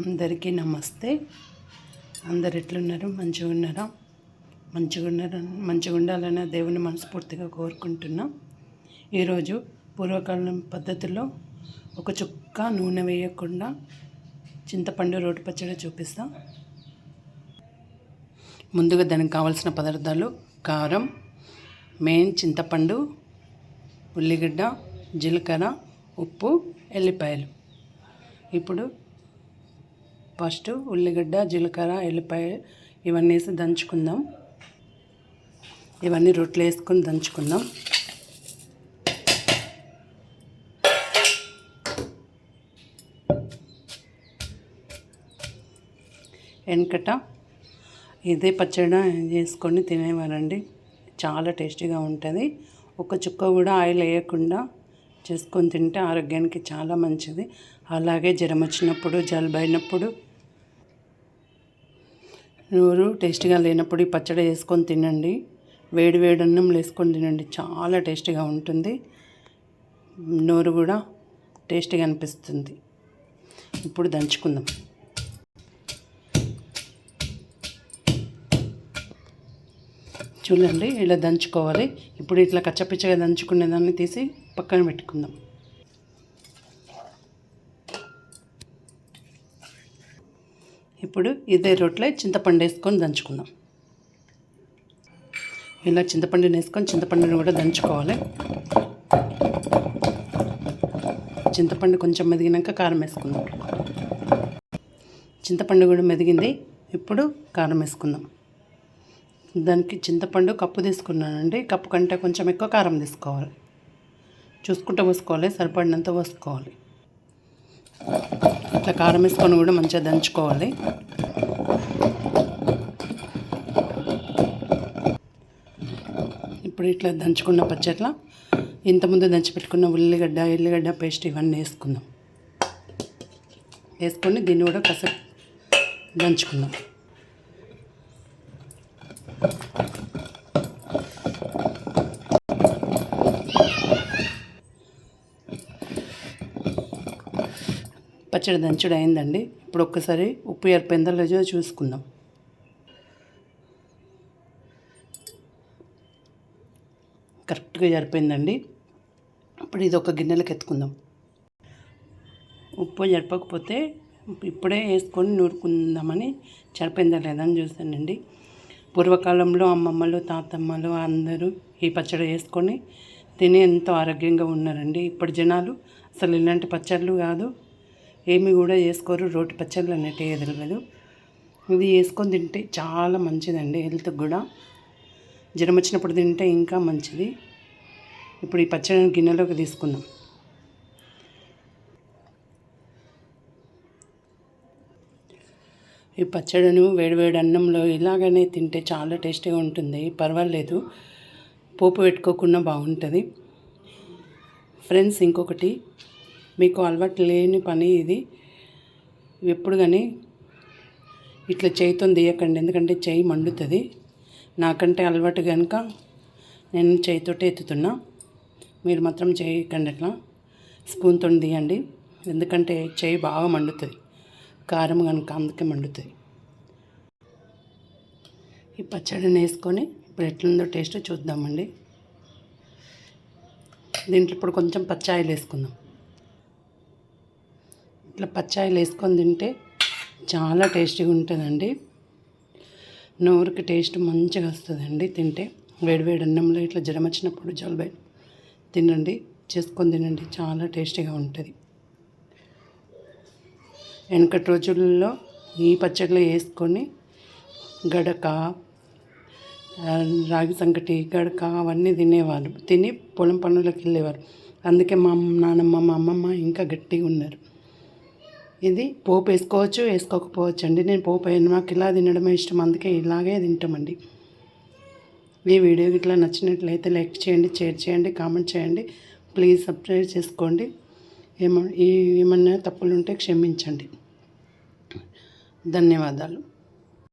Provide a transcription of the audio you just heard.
అందరికీ నమస్తే. అందరు ఎట్లున్నారు? మంచిగా ఉన్నారా? మంచిగా ఉన్నారా? మంచిగా ఉండాలని దేవుని మనస్ఫూర్తిగా కోరుకుంటున్నాం. ఈరోజు పూర్వకాలం పద్ధతిలో ఒక చుక్క నూనె వేయకుండా చింతపండు రోటి పచ్చడి చూపిస్తాం. ముందుగా దానికి కావాల్సిన పదార్థాలు కారం మెయిన్ చింతపండు ఉల్లిగడ్డ జీలకర్ర ఉప్పు ఎల్లిపాయలు. ఇప్పుడు ఫస్ట్ ఉల్లిగడ్డ జీలకర్ర ఎల్లిపాయ ఇవన్నీ వేసి దంచుకుందాం. ఇవన్నీ రొట్టెలు వేసుకొని దంచుకుందాం. వెనకట ఇదే పచ్చడి చేసుకొని తినేవారండి. చాలా టేస్టీగా ఉంటుంది. ఒక చుక్క కూడా ఆయిల్ వేయకుండా చేసుకొని తింటే ఆరోగ్యానికి చాలా మంచిది. అలాగే జ్వరం వచ్చినప్పుడు జలుబు అయినప్పుడు నోరు టేస్టీగా లేనప్పుడు ఈ పచ్చడి వేసుకొని తినండి. వేడి వేడి అన్నం వేసుకొని తినండి. చాలా టేస్టీగా ఉంటుంది. నోరు కూడా టేస్టీగా అనిపిస్తుంది. ఇప్పుడు దంచుకుందాం. చూడండి ఇలా దంచుకోవాలి. ఇప్పుడు ఇట్లా కచ్చపిచ్చగా దంచుకునే దాన్ని తీసి పక్కన పెట్టుకుందాం. ఇప్పుడు ఇదే రొట్టెలో చింతపండు వేసుకొని దంచుకుందాం. ఇలా చింతపండుని వేసుకొని చింతపండుని కూడా దంచుకోవాలి. చింతపండు కొంచెం మెదిగినాక కారం వేసుకుందాం. చింతపండు కూడా మెదిగింది. ఇప్పుడు కారం వేసుకుందాం. దానికి చింతపండు కప్పు తీసుకున్నానండి. కప్పు కంటే కొంచెం ఎక్కువ కారం తీసుకోవాలి. చూసుకుంటూ పోసుకోవాలి సరిపడినంత పోసుకోవాలి. ఇట్లా కారం వేసుకొని కూడా మంచిగా దంచుకోవాలి. ఇప్పుడు ఇట్లా దంచుకున్న పచ్చట్ల ఇంతకుముందు దంచి పెట్టుకున్న ఉల్లిగడ్డ ఎల్లిగడ్డ పేస్ట్ ఇవన్నీ వేసుకుందాం. వేసుకొని దీన్ని కూడా కాసేపు దంచుకుందాం. పచ్చడి దంచుడు అయిందండి ఇప్పుడు ఒక్కసారి ఉప్పు ఎరిపోయిందో లేదో చూసుకుందాం. కరెక్ట్గా జరిపోయిందండి ఇప్పుడు ఇది ఒక గిన్నెలకు ఎత్తుకుందాం ఉప్పు జరపకపోతే ఇప్పుడే వేసుకొని నూరుకుందామని సరిపోయిందా లేదని చూసానండి పూర్వకాలంలో అమ్మమ్మలు తాతమ్మలు అందరూ ఈ పచ్చడి వేసుకొని తిని ఎంతో ఆరోగ్యంగా ఉన్నారండి. ఇప్పుడు జనాలు అసలు ఇలాంటి పచ్చళ్ళు కాదు. ఏమి కూడా చేసుకోరు రోటి పచ్చళ్ళు అన్నట్టే తెలియదు ఇది వేసుకొని తింటే చాలా మంచిదండి హెల్త్కి కూడా. జ్వరం వచ్చినప్పుడు తింటే ఇంకా మంచిది. ఇప్పుడు ఈ పచ్చడిని గిన్నెలోకి తీసుకుందాం. ఈ పచ్చడిను వేడివేడి అన్నంలో ఇలాగనే తింటే చాలా టేస్టీగా ఉంటుంది. పర్వాలేదు పోపు పెట్టుకోకుండా బాగుంటుంది. ఫ్రెండ్స్ ఇంకొకటి మీకు అలవాటు లేని పని ఇది. ఎప్పుడు కానీ ఇట్లా చేయితో తీయకండి. ఎందుకంటే చేయి మండుతుంది. నాకంటే అలవాటు కనుక నేను చేయితోటే ఎత్తుతున్నా. మీరు మాత్రం చేయకండి అట్లా. స్పూన్తో తీయండి. ఎందుకంటే చేయి బాగా మండుతుంది. కారం కనుక అందుకే మండుతుంది. ఈ పచ్చడిని వేసుకొని ఇప్పుడు ఎట్లుందో టేస్ట్ చూద్దామండి. దీంట్లో ఇప్పుడు కొంచెం పచ్చాయిలు వేసుకుందాం. ఇట్లా పచ్చాయిలు వేసుకొని తింటే చాలా టేస్టీగా ఉంటుందండి. నోరుకి టేస్ట్ మంచిగా వస్తుందండి తింటే. వేడివేడి అన్నంలో ఇట్లా జ్వరం వచ్చినప్పుడు జలబై తినండి చేసుకొని తినండి చాలా టేస్టీగా ఉంటుంది. వెనకటి రోజుల్లో ఈ పచ్చడిలో వేసుకొని గడక రాగి సంకటి గడక అవన్నీ తినేవారు తిని పొలం పనులకు వెళ్ళేవారు. అందుకే మా నాన్నమ్మ మా అమ్మమ్మ ఇంకా గట్టిగా ఉన్నారు. ఇది పోపు వేసుకోవచ్చు వేసుకోకపోవచ్చు అండి నేను పోపు నాకు ఇలా తినడమే ఇష్టం అందుకే ఇలాగే తింటామండి. ఈ వీడియో ఇట్లా నచ్చినట్లయితే లైక్ చేయండి షేర్ చేయండి కామెంట్ చేయండి. ప్లీజ్ సబ్స్క్రైబ్ చేసుకోండి. ఏమ ఏమన్నా తప్పులుంటే క్షమించండి. ధన్యవాదాలు.